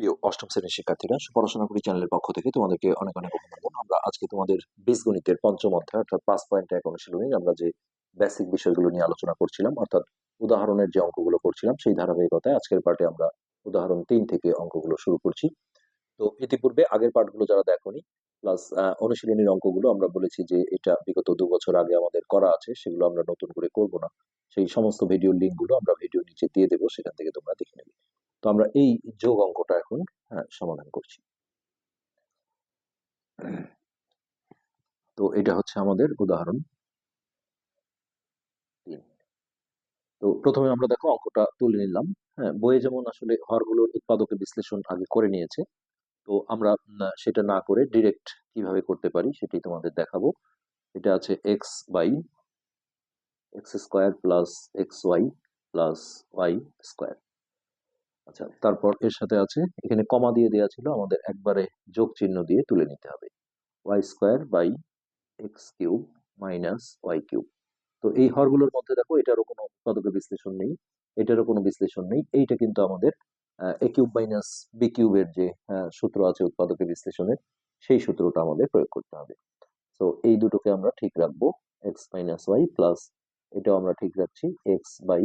প্রিয় অষ্টম শ্রেণির শিক্ষার্থীরা, পড়াশোনা করি চ্যানেলের পক্ষ থেকে তোমাদেরকে অনেক অনেক অভিনন্দন। আমরা আজকে তোমাদের বীজগণিতের পঞ্চম অধ্যায় অর্থাৎ পাঁচ পয়েন্ট এক অনুশীলনী আমরা যে বেসিক বিষয়গুলো নিয়ে আলোচনা করছিলাম, অর্থাৎ উদাহরণের যে অঙ্কগুলো করছিলাম, সেই ধারাবাহিকতায় আজকের পার্টে আমরা উদাহরণ তিন থেকে অঙ্কগুলো শুরু করছি। তো ইতিপূর্বে আগের পার্টগুলো যারা দেখোনি প্লাস অনুশীলনীর অঙ্কগুলো আমরা বলেছি যে এটা বিগত দু বছর আগে আমাদের করা আছে সেগুলো আমরা নতুন করে করব না। সেই সমস্ত ভিডিওর লিঙ্কগুলো আমরা ভিডিও নিচে দিয়ে দেবো সেখান থেকে তোমরা দেখে নেবে। তো আমরা এই যোগ অঙ্কটা এখন হ্যাঁ, সমাধান করছি। তো এটা হচ্ছে আমাদের উদাহরণ। তো প্রথমে আমরা দেখো অঙ্কটা তুলে নিলাম। হ্যাঁ বইয়ে যেমন আসলে হরগুলোর উৎপাদকের বিশ্লেষণ আগে করে নিয়েছে তো আমরা সেটা না করে ডিরেক্ট কীভাবে করতে পারি সেটাই তোমাদের দেখাবো। এটা আছে x by x square plus x y plus y square আচ্ছা তারপর এর সাথে আছে, এখানে কমা দিয়ে দেওয়া ছিল আমাদের একবারে যোগ চিহ্ন দিয়ে তুলে নিতে হবে। Y square by x cube minus y cube তো এই হরগুলোর মধ্যে দেখো, এটারও কোনো উৎপাদকের বিশ্লেষণ নেই, এটারও কোনো বিশ্লেষণ নেই, এইটা কিন্তু আমাদের এ কিউব মাইনাস বি কিউবের যে সূত্র আছে উৎপাদকের বিশ্লেষণের, সেই সূত্রটা আমাদের প্রয়োগ করতে হবে। তো এই দুটোকে আমরা ঠিক রাখব এক্স মাইনাস ওয়াই প্লাস এটাও আমরা ঠিক রাখছি x by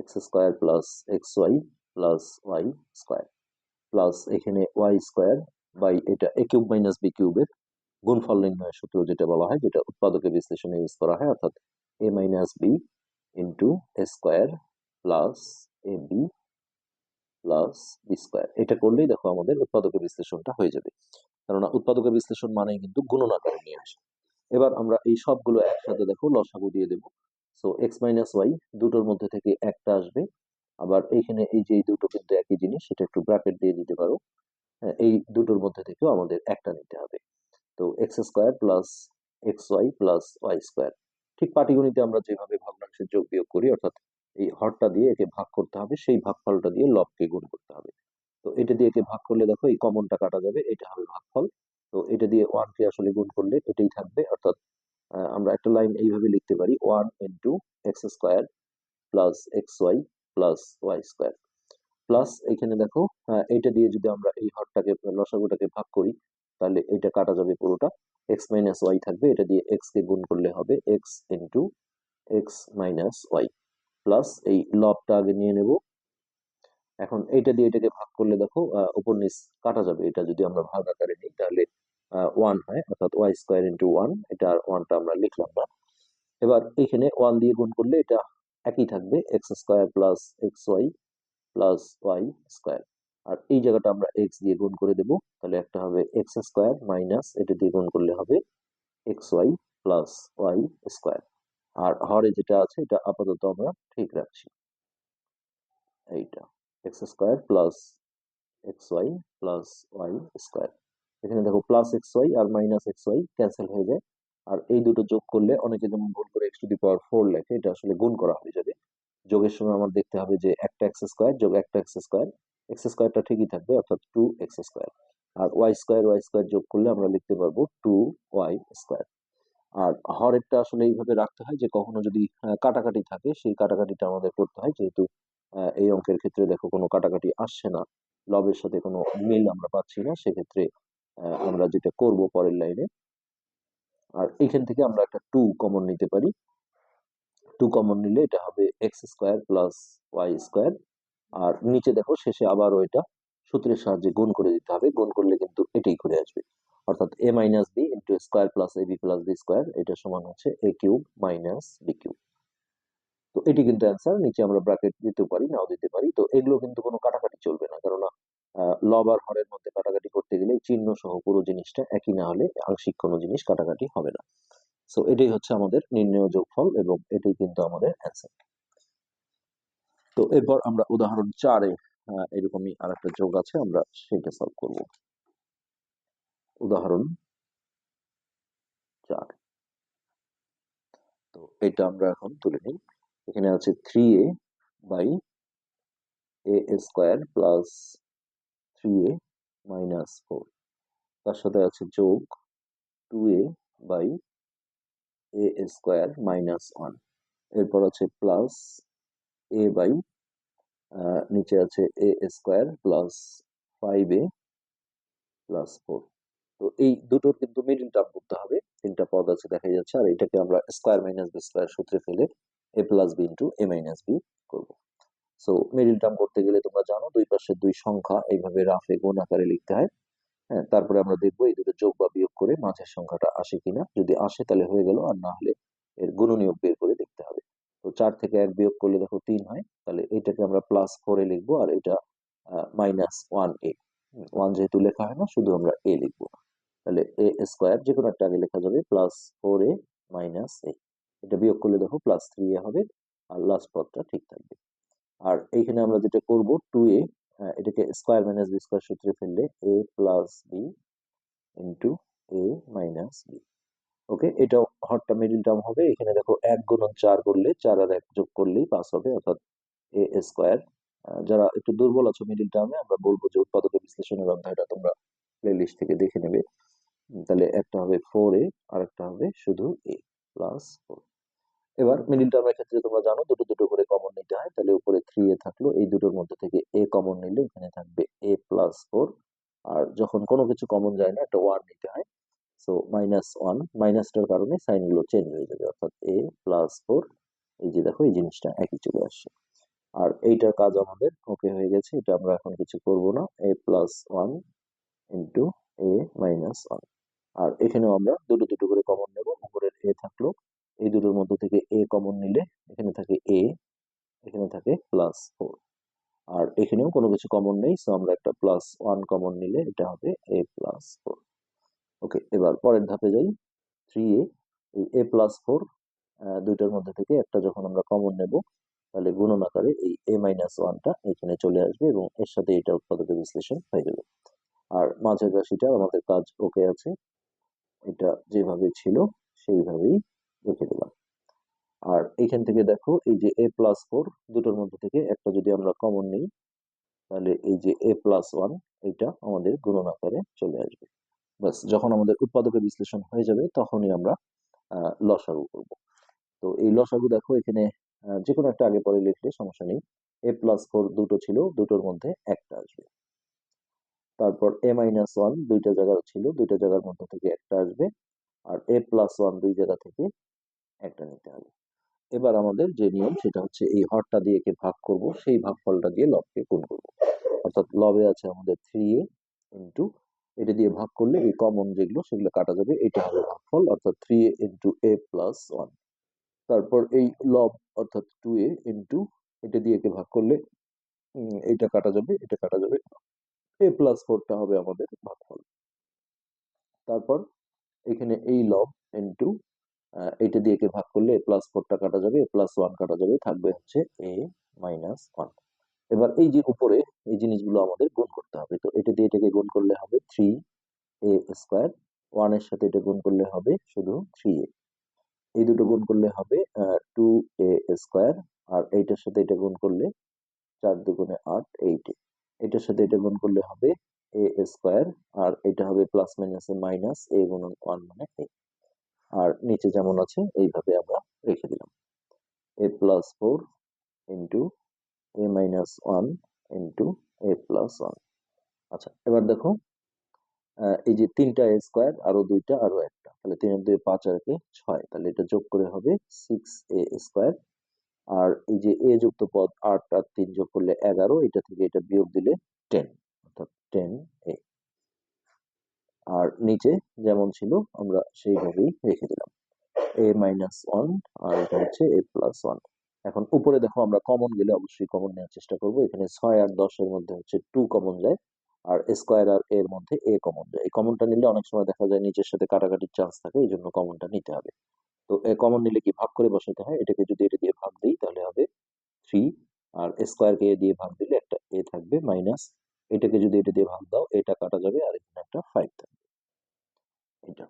x square plus x y plus y square plus এখানে ওয়াই স্কোয়ার বাই এটা এ কিউব মাইনাস বি কিউবের গুণফল নির্ণয়ের সূত্র যেটা বলা হয়, যেটা উৎপাদকের বিশ্লেষণে ইউজ করা হয়, অর্থাৎ a minus b into a square plus a b plus b square এটা করলেই দেখো আমাদের উৎপাদকের বিশ্লেষণটা হয়ে যাবে। কেননা উৎপাদকের বিশ্লেষণ মানে কিন্তু গুণন আকারে নিয়ে আসে। এবার আমরা এই সবগুলো একসাথে দেখো লসাগু দিয়ে দেবো। সো এক্স মাইনাস ওয়াই দুটোর মধ্যে থেকে একটা আসবে। আবার এইখানে এই যে দুটো কিন্তু একই জিনিস সেটা একটু ব্র্যাকেট দিয়ে দিতে পারো। হ্যাঁ, এই দুটোর মধ্যে থেকেও আমাদের একটা নিতে হবে। তো x square plus x y plus y square ঠিক পাটিগণিতে আমরা যেভাবে ভগ্নাংশের যোগ বিয়োগ করি অর্থাৎ এই হরটা দিয়ে একে ভাগ করতে হবে, সেই ভাগফলটা দিয়ে লবকে গুণ করতে হবে। তো এটা দিয়ে একে ভাগ করলে দেখো এই কমনটা কাটা যাবে, এটা হবে ভাগফল। তো এটা দিয়ে ওয়ানকে আসলে গুণ করলে এটাই থাকবে, অর্থাৎ আমরা একটা লাইন এইভাবে লিখতে পারি one into x square plus x y plus y square plus এখানে দেখো এইটা দিয়ে যদি আমরা এই হরটাকে, লসাগুটাকে ভাগ করি, তাহলে এটা কাটা যাবে পুরোটা। এক্স মাইনাস ওয়াই থাকবে, এটা দিয়ে এক্স কে গুণ করলে হবে x into x minus y plus এই লবটা আগে নিয়ে নেব। এখন এইটা দিয়ে এটাকে ভাগ করলে দেখো উপর নিচ কাটা যাবে। এটা যদি আমরা ভাগ আকারে নিই, তাহলে ওয়ান হয়, অর্থাৎ ওয়াই স্কোয়ার ইন্টু ওয়ান এটা ওয়ানটা আমরা লিখলাম না। এবার এখানে ওয়ান দিয়ে গুণ করলে এটা একই থাকবে x square plus x y plus y square আর এই জায়গাটা আমরা এক্স দিয়ে গুণ করে দেব, তাহলে একটা হবে এক্স স্কোয়ার মাইনাস এটা দিয়ে গুণ করলে হবে x y plus y square আর হরে যেটা আছে, এটা আপাতত আমরা ঠিক রাখছি। এইটা x square plus x y plus y square এখানে দেখো প্লাস এক্স ওয়াই আর মাইনাস এক্স ওয়াই ক্যান্সেল হয়ে যায়। আর এই দুটো যোগ করলে অনেকে যেমন ভুল করে x to the power four লেখে, এটা আসলে গুণ করা হয়ে যাবে যোগের সময় আমার দেখতে হবে যে একটা এক্স স্কোয়ার যোগ একটা এক্স স্কোয়ার এক্স স্কোয়ারটা ঠিকই থাকবে, অর্থাৎ টু এক্স স্কোয়ার আর ওয়াই স্কোয়ার ওয়াই স্কোয়ার যোগ করলে আমরা লিখতে পারব টু ওয়াই স্কোয়ার আর হরেরটা আসলে এইভাবে রাখতে হয় যে, কখনো যদি কাটাকাটি থাকে, সেই কাটাকাটিটা আমাদের করতে হয়। যেহেতু এই অঙ্কের ক্ষেত্রে দেখো কোনো কাটাকাটি আসছে না, লবের সাথে কোনো মিল আমরা পাচ্ছি না, সেক্ষেত্রে আমরা যেটা করব পরের লাইনে, আর এইখান থেকে আমরা একটা টু কমন নিতে পারি। টু কমন নিলে এটা হবে x square plus y square, আর নিচে দেখো শেষে আবারও এটা সূত্রের সাহায্যে গুণ করে দিতে হবে। গুণ করলে কিন্তু এটাই করে আসবে। অর্থাৎ a minus b into square plus a b plus b square এটা সমান হচ্ছে a cube minus b cube তো এটি কিন্তু অ্যান্সার নিচে আমরা ব্র্যাকেট দিতে পারি, নাও দিতে পারি। তো এগুলো কিন্তু কোনো কাটাকাটি চলবে না, কেননা লব আর হরের মধ্যে কাটাকাটি করতে গেলে চিহ্ন সহ পুরো জিনিসটা একই না হলে আংশিক কোনো জিনিস কাটাকাটি হবে না। সো এটাই হচ্ছে আমাদের নির্ণয় যোগফল এবং এটাই কিন্তু আমাদের অ্যান্সার তো এরপর আমরা উদাহরণ চারে এরকমই আর একটা যোগ আছে, আমরা সেটা সলভ করব। উদাহরণ চার। তো এটা আমরা এখন তুলে নিই। এখানে আছে three a by a square plus three a minus four তার সাথে আছে যোগ two a by a square minus one এরপর আছে প্লাস এ বাই নিচে আছে a square plus five a plus four তো এই দুটোর কিন্তু মিডিল টার্ম করতে হবে। তিনটা পদ আছে দেখা যাচ্ছে। আর এটাকে আমরা স্কোয়ার মাইনাস বি স্কোয়ার সূত্রে ফেলে a plus b into a minus b করব। সো মিডিল টার্ম করতে গেলে তোমরা জানো দুই পাশে দুই সংখ্যা এইভাবে রাফে গুণ আকারে লিখতে হয়। হ্যাঁ তারপরে আমরা দেখব এই দুটো যোগ বা বিয়োগ করে মাঝের সংখ্যাটা আসে কিনা। যদি আসে তাহলে হয়ে গেল, আর না হলে এর গুণনীয়ক বের করে দেখতে হবে। তো চার থেকে এক বিয়োগ করলে দেখো তিন হয়। তাহলে এটাকে আমরা প্লাস ফোরে লিখব, আর এটা মাইনাস ওয়ান এ ওয়ান যেহেতু লেখা হয় না, শুধু আমরা এ লিখব। তাহলে এ স্কোয়ার যে কোনো একটা আগে লেখা যাবে plus four a minus a এটা বিয়োগ করলে দেখো প্লাস থ্রি এ হবে আর লাস্ট পদটা ঠিক থাকবে। আর এইখানে আমরা যেটা করব টু এ এটাকে স্কোয়ার মাইনাস বি স্কোয়ার সূত্রে ফেললে a plus b into a minus b okay এটা হরটা মিডিল টার্ম হবে। এখানে দেখো এক গুণন চার করলে চার আর এক যোগ করলেই পাস হবে, অর্থাৎ এ স্কোয়ার যারা একটু দুর্বল আছো মিডিল টার্মে আমরা বলব যে উৎপাদক বিশ্লেষণের অধ্যায়টা তোমরা প্লে লিস্ট থেকে দেখে নেবে। তাহলে একটা হবে ফোর এ আর একটা হবে শুধু এ প্লাস ফোর এবার মিডিল টার্মের ক্ষেত্রে তোমরা জানো দুটো দুটো করে কমন নিতে হয় তাহলে উপরে থ্রি এ থাকল এই দুটোর মধ্যে থেকে এ কমন নিলে এখানে থাকবে এ প্লাস ফোর আর যখন কোনো কিছু কমন যায় না একটা ওয়ান নিতে হয় সো মাইনাস ওয়ান মাইনাসটার কারণে সাইনগুলো চেঞ্জ হয়ে যাবে অর্থাৎ এ প্লাস ফোর এই যে দেখো এই জিনিসটা একই চলে আসছে। আর এইটার কাজ আমাদের ওকে হয়ে গেছে এটা আমরা এখন কিছু করব না a plus one into a minus one আর এখানেও আমরা দুটো দুটো করে কমন নেব। উপরের এ থাকল, এই দুটোর মধ্যে থেকে এ কমন নিলে এখানে থাকে এ এখানে থাকে প্লাস ফোর আর এখানেও কোনো কিছু কমন নেই সো আমরা একটা প্লাস ওয়ান কমন নিলে এটা হবে এ প্লাস ফোর ওকে এবার পরের ধাপে যাই থ্রি এ এই এ প্লাস ফোর দুইটার মধ্যে থেকে একটা যখন আমরা কমন নেব, তাহলে গুণন আকারে এই এ মাইনাস ওয়ানটা এখানে চলে আসবে এবং এর সাথে এটা উৎপাদকের বিশ্লেষণ হয়ে যাবে। আর মাঝের রাশিটা আমাদের কাজ ওকে আছে এটা যেভাবে ছিল, সেইভাবেই রেখে দিলাম। আর এখান থেকে দেখো, এই যে এ প্লাস ফোর দুটোর মধ্যে থেকে একটা যদি আমরা কমন নিই, তাহলে এই যে এ প্লাস ওয়ান এটা আমাদের গুণন আকারে চলে আসবে। বাস যখন আমাদের উৎপাদকের বিশ্লেষণ হয়ে যাবে, তখনই আমরা লসাগু করব। তো এই লসাগু দেখো এখানে যে কোনো একটা আগে পরে লিখলে সমস্যা নেই। এ প্লাস ফোর দুটো ছিল, দুটোর মধ্যে একটা আসবে। তারপর এ মাইনাস ওয়ান দুইটা জায়গা ছিল, দুইটা জায়গার মধ্যে থেকে একটা আসবে আর এ প্লাস ওয়ান দুই জায়গা থেকে একটা নিতে হবে। এবার আমাদের যে নিয়ম সেটা হচ্ছে এই হরটা দিয়ে কে ভাগ করব, সেই ভাগফলটা দিয়ে লবকে গুণ করব। অর্থাৎ লবে আছে আমাদের থ্রি এ ইন্টু এটা দিয়ে ভাগ করলে এই কমন যেগুলো সেগুলো কাটা যাবে, এটা হবে ভাগফল, অর্থাৎ three a into a plus one তারপর এই লব, অর্থাৎ টু এ ইন্টু এটা দিয়ে কে ভাগ করলে এটা কাটা যাবে, এটা কাটা যাবে। এ প্লাস ফোরটা হবে আমাদের ভাগফল তারপর এখানে এই লব ইন্টু এটা দিয়ে কে ভাগ করলে এ প্লাস ফোরটা কাটা যাবে এ প্লাস ওয়ান কাটা যাবে, থাকবে হচ্ছে এ মাইনাস ওয়ান এবার এই যে উপরে এই জিনিসগুলো আমাদের গুণ করতে হবে। তো এটা দিয়ে এটাকে গুণ করলে হবে থ্রি এ স্কোয়ার ওয়ানের সাথে এটা গুণ করলে হবে শুধু থ্রি এ এই দুটো গুণ করলে হবে টু এ স্কোয়ার আর এইটার সাথে এটা গুণ করলে চার দুগুণে আট এইট এটার সাথে এটা গুণ করলে হবে এ স্কোয়ার আর এটা হবে প্লাস মাইনাসে মাইনাস এ গুণন ওয়ান মানে এ আর নিচে যেমন আছে, এইভাবে আমরা রেখে দিলাম। A plus four into a minus one into a plus one আচ্ছা এবার দেখো এই যে তিনটা এ স্কোয়ার আরও দুইটা, আরও একটা। তাহলে তিনের দুই পাঁচ আর একে ছয়। তাহলে এটা যোগ করে হবে সিক্স এ স্কোয়ার আর এই যে এ যুক্ত পদ আট আর তিন যোগ করলে এগারো, এটা থেকে এটা বিয়োগ দিলে টেন অর্থাৎ টেন এ আর নিচে যেমন ছিল, আমরা সেইভাবেই রেখে দিলাম। এ মাইনাস ওয়ান আর এটা হচ্ছে এ প্লাস ওয়ান এখন উপরে দেখো, আমরা কমন গেলে অবশ্যই কমন নেওয়ার চেষ্টা করব। এখানে ছয় আর দশের মধ্যে হচ্ছে টু কমন যায়, আর স্কোয়ার আর এর মধ্যে এ কমন যায়। এই কমনটা নিলে অনেক সময় দেখা যায়, নিচের সাথে কাটাকাটির চান্স থাকে এই জন্য কমনটা নিতে হবে। তো কমন নিলে কি ভাগ করে বসাতে হয়? এটাকে যদি এটা দিয়ে ভাগ দিই, তাহলে হবে থ্রি আর স্কোয়ারকে দিয়ে ভাগ দিলে একটা এ থাকবে মাইনাস এটাকে যদি এটা দিয়ে ভাগ দাও, এটা কাটা যাবে আর এখানে একটা ফাইভ থাকবে। এটা।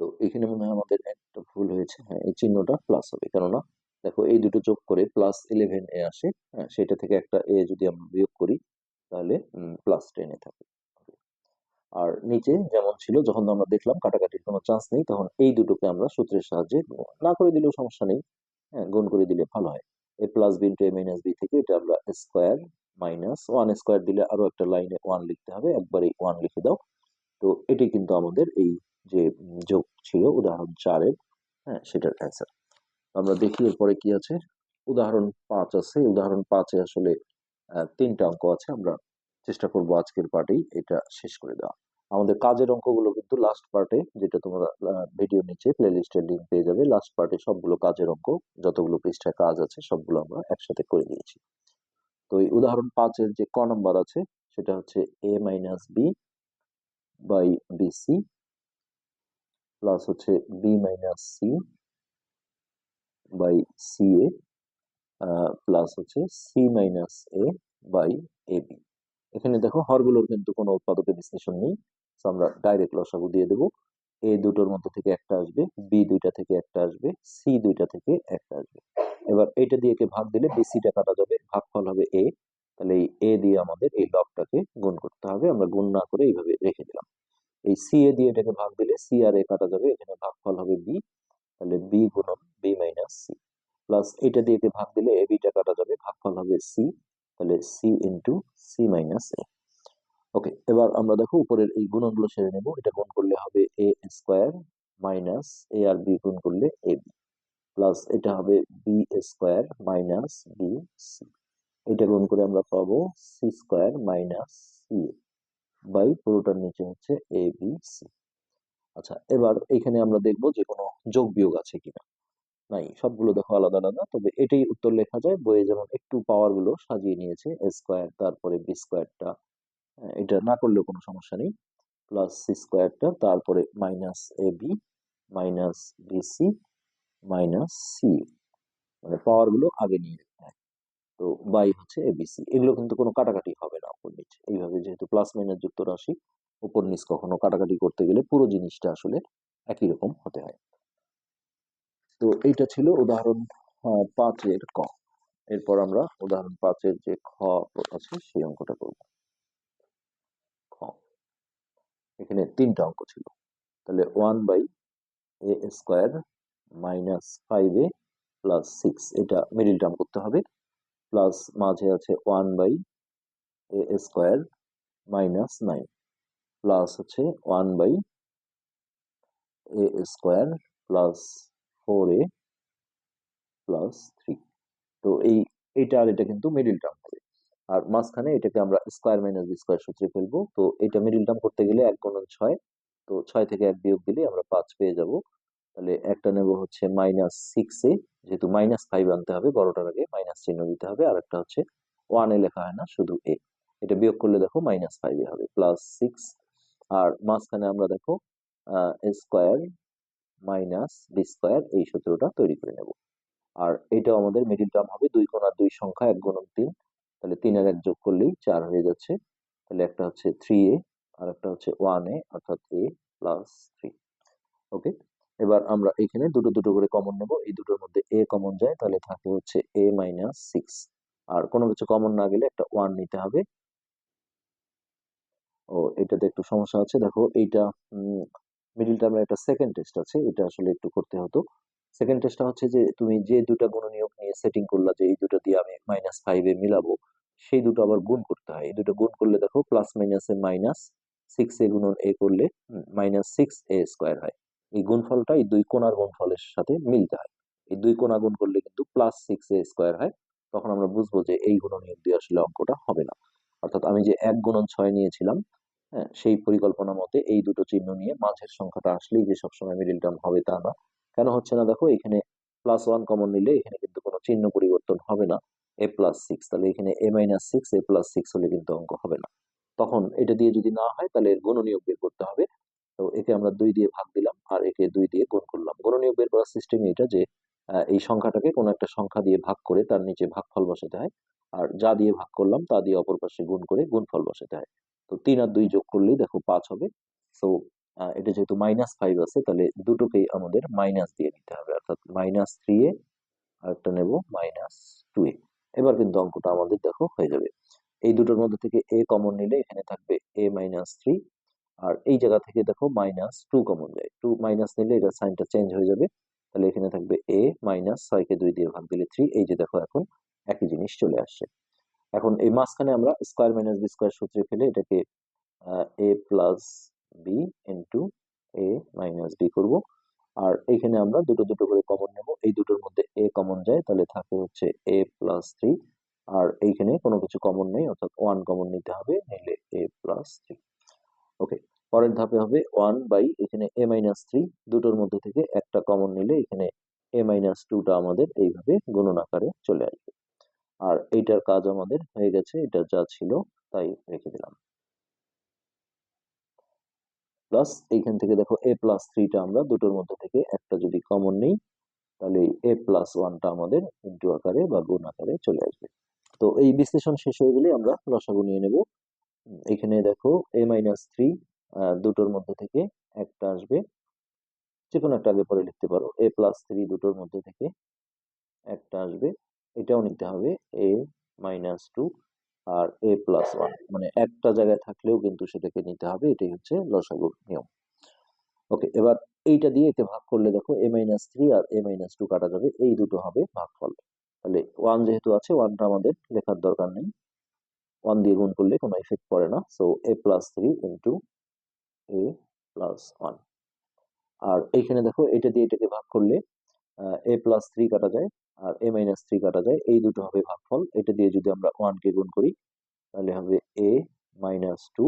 তো এখানে মনে হয় আমাদের একটা ভুল হয়েছে। হ্যাঁ এই চিহ্নটা প্লাস হবে। কেননা দেখো এই দুটো যোগ করে প্লাস ইলেভেন এ আসে হ্যাঁ সেটা থেকে একটা এ যদি আমরা বিয়োগ করি, তাহলে প্লাস টেন এ থাকে আর নিচে যেমন ছিল, যখন আমরা দেখলাম কাটাকাটির কোনো চান্স নেই, তখন এই দুটোকে আমরা সূত্রের সাহায্যে না করে দিলেও সমস্যা নেই। হ্যাঁ গুণ করে দিলে ভালো হয়। A plus b into a minus b থেকে এটা আমরা স্কোয়ার মাইনাস ওয়ান স্কোয়ার দিলে আরও একটা লাইনে ওয়ান লিখতে হবে। একবারেই ওয়ান লিখে দাও। তো এটি কিন্তু আমাদের এই যে যোগ ছিল উদাহরণ চারের হ্যাঁ সেটার অ্যান্সার আমরা দেখি এরপরে কি আছে। উদাহরণ পাঁচ আছে। উদাহরণ পাঁচে আসলে তিনটা অঙ্ক আছে। আমরা চেষ্টা করব আজকের পার্টেই এটা শেষ করে দেওয়া। আমাদের কাজের অঙ্কগুলো কিন্তু লাস্ট পার্টে যেটা তোমরা ভিডিও নিচে প্লে লিস্টের লিঙ্ক পেয়ে যাবে। লাস্ট পার্টে সবগুলো কাজের অঙ্ক, যতগুলো পৃষ্ঠায় কাজ আছে, সবগুলো আমরা একসাথে করে দিয়েছি তো এই উদাহরণ পাঁচের যে ক নম্বর আছে, সেটা হচ্ছে a minus b by b c plus হচ্ছে b minus c by c a plus হচ্ছে c minus a by a b এখানে দেখো, হরগুলোর কিন্তু কোনো উৎপাদকের বিশ্লেষণ নেই। তো আমরা ডাইরেক্ট লসাগু দিয়ে দেবো। এ দুটোর মধ্যে থেকে একটা আসবে বি দুইটা থেকে একটা আসবে সি দুইটা থেকে একটা আসবে। এবার এটা দিয়ে ভাগ দিলে বিসিটা কাটা যাবে, ভাগফল হবে এ তাহলে এই এ দিয়ে আমাদের এই লবটাকে গুণ করতে হবে। আমরা গুণ না করে এইভাবে রেখে দিলাম। এই সি এ দিয়ে এটাকে ভাগ দিলে সি আর এ কাটা যাবে, এখানে ভাগফল হবে বি তাহলে বি গুণন বি মাইনাস সি প্লাস এটা দিয়ে ভাগ দিলে এ বিটা কাটা যাবে, ভাগফল হবে সি তাহলে c into c minus a okay এবার আমরা দেখো উপরের এই গুণনগুলো সেরে নেব। এটা গুণ করলে হবে এ স্কোয়ার মাইনাস এ আর বি গুণ করলে এ বি প্লাস এটা হবে b square minus b c এটা গুণ করে আমরা পাবো c square minus c by পুরোটার নিচে হচ্ছে এ বি সি আচ্ছা এবার এখানে আমরা দেখব যে কোনো যোগ বিয়োগ আছে কিনা। নাই, সবগুলো দেখো আলাদা আলাদা। তবে এটাই উত্তর লেখা যায়, বইয়ে যেমন একটু পাওয়ারগুলো সাজিয়ে নিয়েছে এ স্কোয়ার তারপরে বি স্কোয়ারটা এটা না করলেও কোনো সমস্যা নেই। প্লাস সি স্কোয়ারটা তারপরে minus a b minus b c minus c মানে পাওয়ারগুলো আগে নিয়ে হয়। তো বাই হচ্ছে এবিসি এগুলো কিন্তু কোনো কাটাকাটি হবে না উপর নিচ। এইভাবে যেহেতু প্লাস মাইনাস যুক্ত রাশি উপর নিচ কখনো কাটাকাটি করতে গেলে পুরো জিনিসটা আসলে একই রকম হতে হয়। তো এইটা ছিল উদাহরণ পাঁচের ক। এরপর আমরা উদাহরণ পাঁচের যে খ আছে সেই অঙ্কটা করব। খ। এখানে তিনটা অঙ্ক ছিল। তাহলে one by a square minus five a plus six, এটা মিডিল টার্ম করতে হবে। প্লাস মাঝে আছে one by a square minus nine. Plus হচ্ছে one by a square plus four a plus three তো এই, এটা আর এটা কিন্তু মিডিল টার্ম হবে। আর মাঝখানে এটাকে আমরা স্কোয়ার মাইনাস বি স্কোয়ার সূত্রে ফেলব। তো এটা মিডিল টার্ম করতে গেলে এক গুণন ছয়, তো ছয় থেকে এক বিয়োগ দিলে আমরা পাঁচ পেয়ে যাব। তাহলে একটা নেব হচ্ছে মাইনাস সিক্স এ যেহেতু মাইনাস ফাইভ আনতে হবে, বড়টার আগে মাইনাস চিহ্ন দিতে হবে, আর একটা হচ্ছে ওয়ান এ লেখা হয় না, শুধু এ এটা বিয়োগ করলে দেখো মাইনাস ফাইভ এ হবে প্লাস সিক্স আর মাঝখানে আমরা দেখো স্কোয়ার মাইনাস বি স্কোয়ার এই সূত্রটা তৈরি করে নেব। আর এটাও আমাদের মিডিল টার্ম হবে দুই কোণ দুই সংখ্যা এক গুণন তিন। তাহলে তিন আর এক যোগ করলেই চার হয়ে যাচ্ছে। তাহলে একটা হচ্ছে থ্রি এ আর একটা হচ্ছে ওয়ান এ অর্থাৎ এ প্লাস থ্রি ওকে এবার আমরা এখানে দুটো দুটো করে কমন নেব। এই দুটোর মধ্যে এ কমন যায়, তাহলে থাকে হচ্ছে এ মাইনাস সিক্স আর কোনো কিছু কমন না গেলে একটা ওয়ান নিতে হবে। ও, এটাতে একটু সমস্যা আছে। দেখো, এইটা মিডিল টার্মের একটা সেকেন্ড টেস্ট আছে, এটা আসলে একটু করতে হতো। সেকেন্ড টেস্টটা হচ্ছে যে, তুমি যে দুটা গুণনীয়ক নিয়ে সেটিং করলা যে, এই দুটো দিয়ে আমি মাইনাস ফাইভে মিলাবো, সেই দুটো আবার গুণ করতে হয়। এই দুটো গুণ করলে দেখো প্লাস মাইনাসে মাইনাস সিক্স এ গুণন এ করলে মাইনাস সিক্স এ স্কোয়ার হয়। এই গুণফলটা এই দুই কোণার গুণফলের সাথে মিলতে হয়। এই দুই কোণা গুণ করলে কিন্তু প্লাস সিক্স এ স্কোয়ার হয়। তখন আমরা বুঝব যে, এই গুণনীয়ক দিয়ে আসলে অঙ্কটা হবে না। অর্থাৎ আমি যে এক গুণন ছয় নিয়েছিলাম হ্যাঁ সেই পরিকল্পনা মতে এই দুটো চিহ্ন নিয়ে মাঝের সংখ্যাটা আসলেই যে সবসময় মিডিল টার্ম হবে তা না। কেন হচ্ছে না? দেখো, এখানে প্লাস ওয়ান কমন নিলে এখানে কিন্তু কোনো চিহ্ন পরিবর্তন হবে না। এ প্লাস সিক্স তাহলে এখানে a minus six a plus six হলে কিন্তু অঙ্ক হবে না। তখন এটা দিয়ে যদি না হয়, তাহলে এর গুণনীয়ক বের করতে হবে। তো একে আমরা দুই দিয়ে ভাগ দিলাম, আর একে দুই দিয়ে গুণ করলাম। গুণনীয়ক বের করার সিস্টেম এটা যে এই সংখ্যাটাকে কোনো একটা সংখ্যা দিয়ে ভাগ করে তার নিচে ভাগফল বসাতে হয়। আর যা দিয়ে ভাগ করলাম, তা দিয়ে অপর পাশে গুণ করে গুণফল বসাতে হয়। তো তিন আর দুই যোগ করলেই দেখো পাঁচ হবে। সো এটা যেহেতু মাইনাস ফাইভ আছে, তাহলে দুটোকেই আমাদের মাইনাস দিয়ে নিতে হবে। অর্থাৎ মাইনাস থ্রি এ আর একটা নেব মাইনাস টু এ। এবার কিন্তু অঙ্কটা আমাদের দেখো হয়ে যাবে। এই দুটোর মধ্যে থেকে এ কমন নিলে এখানে থাকবে এ মাইনাস থ্রি আর এই জায়গা থেকে দেখো মাইনাস টু কমন যায়। টু মাইনাস নিলে এটা সাইনটা চেঞ্জ হয়ে যাবে। তাহলে এখানে থাকবে এ মাইনাস ছয়কে দুই দিয়ে ভাগ দিলে থ্রি এই যে দেখো এখন একই জিনিস চলে আসছে। এখন এই মাঝখানে আমরা স্কোয়ার মাইনাস বি স্কোয়ার সূত্রে ফেলে এটাকে a plus b into a minus b করব। আর এইখানে আমরা দুটো দুটো করে কমন নেব। এই দুটোর মধ্যে এ কমন যায়, তাহলে থাকে হচ্ছে এ প্লাস থ্রি আর এইখানে কোনো কিছু কমন নেই, অর্থাৎ ওয়ান কমন নিতে হবে, নিলে এ প্লাস থ্রি ওকে পরের ধাপে হবে ওয়ান বাই এখানে এ মাইনাস থ্রি দুটোর মধ্যে থেকে একটা কমন নিলে এখানে এ মাইনাস টুটা আমাদের এইভাবে গুণন আকারে চলে আসবে। আর এইটার কাজ আমাদের হয়ে গেছে, এটা যা ছিল তাই রেখে দিলাম। প্লাস এইখান থেকে দেখো এ প্লাস থ্রিটা আমরা দুটোর মধ্যে থেকে একটা যদি কমন নেই, তাহলে এ প্লাস ওয়ানটা আমাদের ইন্টু আকারে বা গুণ আকারে চলে আসবে। তো এই বিশ্লেষণ শেষ হয়ে গেলে আমরা লসাগু নিয়ে নেব। এখানে দেখো এ মাইনাস থ্রি দুটোর মধ্যে থেকে একটা আসবে। যে কোনো একটা আগে পরে লিখতে পারো। এ প্লাস থ্রি দুটোর মধ্যে থেকে একটা আসবে। এটাও নিতে হবে এ মাইনাস টু আর এ প্লাস ওয়ান মানে একটা জায়গায় থাকলেও কিন্তু সেটাকে নিতে হবে, এটাই হচ্ছে লসাগুর নিয়ম। ওকে এবার এইটা দিয়ে একে ভাগ করলে দেখো এ মাইনাস থ্রি আর এ মাইনাস টু কাটা যাবে, এই দুটো হবে ভাগফল। তাহলে ওয়ান যেহেতু আছে ওয়ানটা আমাদের লেখার দরকার নেই। ওয়ান দিয়ে গুণ করলে কোনো এফেক্ট পড়ে না so a plus three into a plus one আর এইখানে দেখো, এটা দিয়ে এটাকে ভাগ করলে এ প্লাস থ্রি কাটা যায় আর এ মাইনাস থ্রি কাটা যায়, এই দুটো হবে ভাগফল। এটা দিয়ে যদি আমরা ওয়ানকে গুণ করি, তাহলে হবে a minus two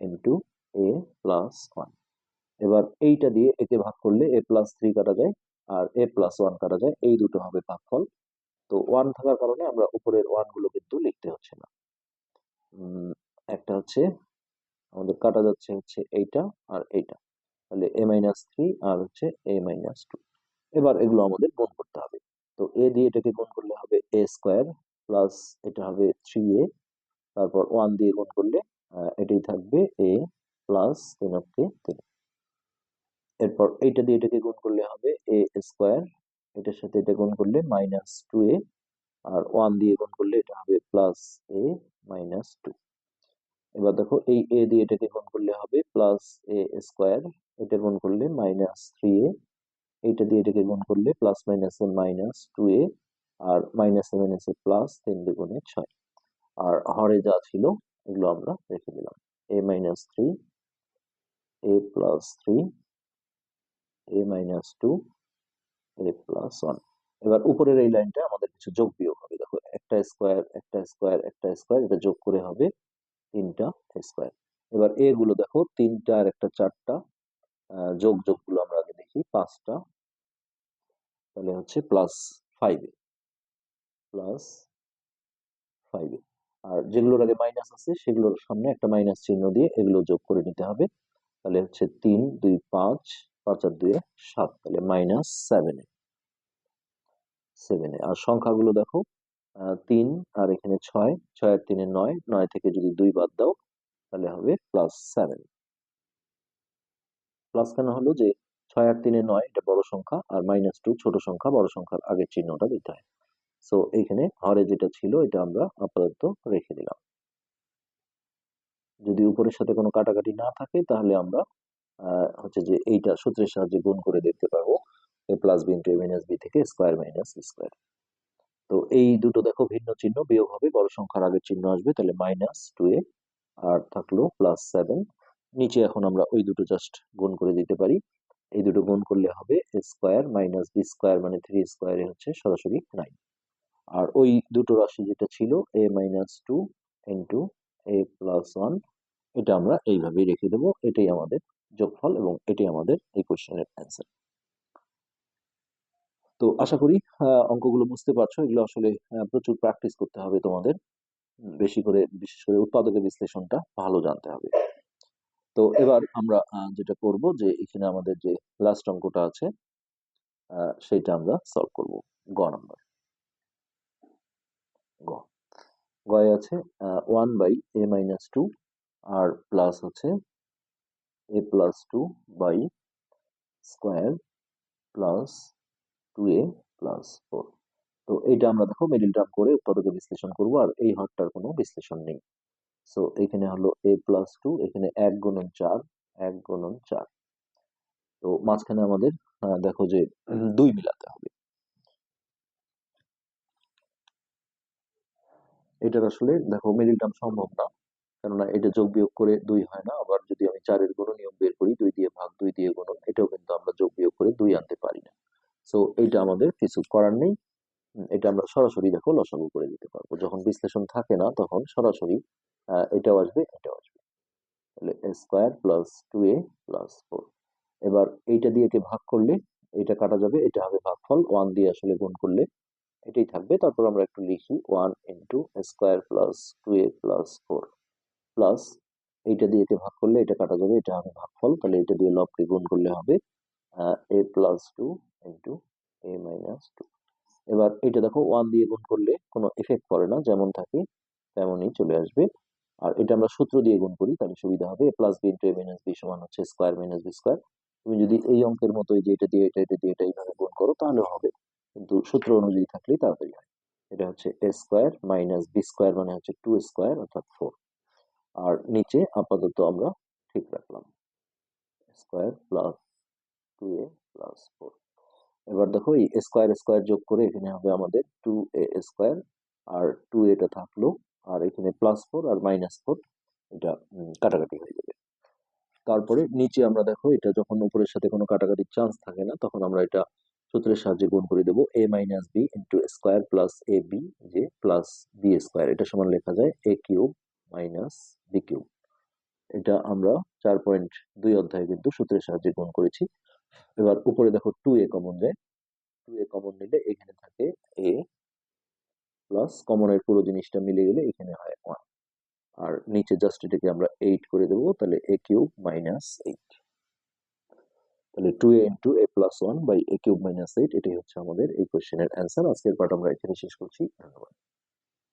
into a plus one এবার এইটা দিয়ে একে ভাগ করলে এ প্লাস থ্রি কাটা যায়, আর এ প্লাস ওয়ান কাটা যায়, এই দুটো হবে ভাগফল। তো ওয়ান থাকার কারণে আমরা উপরের ওয়ানগুলো কিন্তু লিখতে হচ্ছে না। একটা হচ্ছে, আমাদের কাটা যাচ্ছে হচ্ছে এইটা আর এইটা। তাহলে এ মাইনাস থ্রি আর হচ্ছে এ মাইনাস টু এবার এগুলো আমাদের গুণ করতে হবে। তো এ দিয়ে এটাকে গুণ করলে হবে এ স্কোয়ার প্লাস এটা হবে থ্রি এ তারপর ওয়ান দিয়ে গুণ করলে এটাই থাকবে এ প্লাস তিন অক্ষে তিন। এরপর এইটা দিয়ে এটাকে গুণ করলে হবে এ স্কোয়ার এটার সাথে এটা গুণ করলে মাইনাস টু এ আর ওয়ান দিয়ে গুণ করলে এটা হবে প্লাস এ মাইনাস টু এবার দেখো এই এ দিয়ে এটাকে গুণ করলে হবে প্লাস এ স্কোয়ার এটা গুণ করলে মাইনাস থ্রি এ এইটা দিয়ে এটাকে গুণ করলে plus minus a minus two a, R minus a minus a plus তিন দুগুণে ছয়। আর হরে যা ছিল, এগুলো আমরা রেখে দিলাম। A minus three a plus three a minus two a plus one এবার উপরের এই লাইনটা আমাদের কিছু যোগ বিয়োগ হবে। দেখো, একটা স্কোয়ার একটা স্কোয়ার একটা স্কোয়ার এটা যোগ করে হবে তিনটা স্কোয়ার এবার এ গুলো দেখো, তিনটা আর একটা চারটা যোগ যোগগুলো আমরা আগে দেখি, পাঁচটা তাহলে হচ্ছে প্লাস ফাইভে প্লাস ফাইভে আর যেগুলোর আগে মাইনাস আছে, সেগুলোর সামনে একটা মাইনাস চিহ্ন দিয়ে এগুলো যোগ করে নিতে হবে। তাহলে হচ্ছে তিন, দুই, পাঁচ পাঁচ আর দুই সাত, তাহলে মাইনাস সেভেন সেভেনে সেভেনে আর সংখ্যাগুলো দেখো তিন আর এখানে ছয় ছয় আর তিনে নয় নয় থেকে যদি দুই বাদ দাও, তাহলে হবে প্লাস সেভেন প্লাস কেন হলো যে ছয় আর তিনে নয়, এটা বড় সংখ্যা, আর মাইনাস টু ছোট সংখ্যা, বড় সংখ্যার আগের চিহ্নটা দিতে হয়। সো এইখানে হরে যেটা ছিল, এটা আমরা আপাতত রেখে দিলাম। যদি উপরের সাথে কোনো কাটাকাটি না থাকে, তাহলে আমরা হচ্ছে যে এইটা সূত্রের সাহায্যে গুণ করে দেখতে পারব, a plus b into a minus b থেকে স্কোয়ার মাইনাস স্কোয়ার তো এই দুটো দেখো ভিন্ন চিহ্ন, বিয়োগ হবে, বড় সংখ্যার আগের চিহ্ন আসবে, তাহলে মাইনাস টু এ আর থাকল প্লাস সেভেন নিচে এখন আমরা ওই দুটো জাস্ট গুণ করে দিতে পারি। এই দুটো গুণ করলে হবে স্কোয়ার মাইনাস বি স্কোয়ার মানে থ্রি স্কোয়ারে হচ্ছে সরাসরি নাইন আর ওই দুটো রাশি যেটা ছিল a minus two into a plus one এটা আমরা এইভাবেই রেখে দেবো। এটাই আমাদের যোগফল এবং এটাই আমাদের এই কোশ্চেনের অ্যান্সার তো আশা করি অঙ্কগুলো বুঝতে পারছ। এগুলো আসলে প্রচুর প্র্যাকটিস করতে হবে তোমাদের। বেশি করে, বিশেষ করে উৎপাদকের বিশ্লেষণটা ভালো জানতে হবে। তো এবার আমরা যেটা করব যে এখানে আমাদের যে লাস্ট অঙ্কটা আছে সেটা আমরা সলভ করব। গ নম্বর। গ। গয়ে আছে one by a minus two R plus হচ্ছে a plus two by square plus two a plus four তো এইটা আমরা দেখো মিডিল টার্ম করে উৎপাদকে বিশ্লেষণ করব আর এই হরটার কোনো বিশ্লেষণ নেই। সো এখানে হলো এ প্লাস টু এখানে এক গুণন চার, এক গুণন চার। তো, মাঝখানে আমাদের দেখো যে দুই মিলাতে হবে। এটার আসলে, দেখো মিডিল টার্ম সম্ভব না, কেননা এটা যোগ বিয়োগ করে দুই হয় না। আবার যদি আমি চারের গুণনীয়ক বের করি, দুই দিয়ে ভাগ, দুই দিয়ে গুণন, এটাও কিন্তু আমরা যোগ বিয়োগ করে দুই আনতে পারি না। সো এইটা আমাদের কিছু করার নেই। এটা আমরা সরাসরি, দেখো, লসাগু করে দিতে পারব। যখন বিশ্লেষণ থাকে না, তখন সরাসরি এটাও আসবে এটাও আসবে। তাহলে square plus two a plus four এবার এইটা দিয়ে কে ভাগ করলে এটা কাটা যাবে, এটা হবে ভাগফল। ওয়ান দিয়ে আসলে গুণ করলে এটাই থাকবে। তারপর আমরা একটু লিখি one into square plus two a plus four plus এইটা দিয়ে কে ভাগ করলে এটা কাটা যাবে, এটা হবে ভাগফল। তাহলে এটা দিয়ে লবকে গুণ করলে হবে a plus two into a minus two এবার এটা দেখো ওয়ান দিয়ে গুণ করলে কোনো এফেক্ট পড়ে না, যেমন থাকে, তেমনই চলে আসবে। আর এটা আমরা সূত্র দিয়ে গুণ করি তাহলে সুবিধা হবে। A plus b into a minus b সমান হচ্ছে স্কোয়ার মাইনাস বি স্কোয়ার তুমি যদি এই অঙ্কের মতো যে এটা দিয়ে এটা এটা দিয়ে এটা এইভাবে গুণ করো তাহলে হবে। কিন্তু সূত্র অনুযায়ী থাকলেই তাড়াতাড়ি হয়। এটা হচ্ছে a square minus b square মানে হচ্ছে টু স্কোয়ার অর্থাৎ ফোর আর নিচে আপাতত আমরা ঠিক রাখলাম। Square plus two a plus four এবার দেখো এই স্কোয়ার স্কোয়ার যোগ করে এখানে হবে আমাদের টু এ স্কোয়ার আর টু এটা থাকল আর এখানে প্লাস ফোর আর মাইনাস ফোর এটা কাটাকাটি হয়ে যাবে। তারপরে নিচে আমরা দেখো, এটা যখন উপরের সাথে কোনো কাটাকাটির চান্স থাকে না, তখন আমরা এটা সূত্রের সাহায্যে গুণ করে দেবো a minus b into square plus a b যে প্লাস বি স্কোয়ার এটা সমান লেখা যায় a cube minus b cube এটা আমরা চার পয়েন্ট দুই অধ্যায়ে কিন্তু সূত্রের সাহায্যে গুণ করেছি। এবার উপরে দেখো টু এ কমন যায়। টু এ কমন নিলে এখানে থাকে এ প্লাস কমনের পুরো জিনিসটা মিলে গেলে এখানে হয় ওয়ান আর নিচে জাস্ট এটাকে আমরা এইট করে দেবো, তাহলে এ কিউব মাইনাস এইট তাহলে two a into a plus one by a cube minus eight এটাই হচ্ছে আমাদের এই কোয়েশ্চেনের অ্যান্সার আজকের পার্ট আমরা এখানে শেষ করছি। ধন্যবাদ।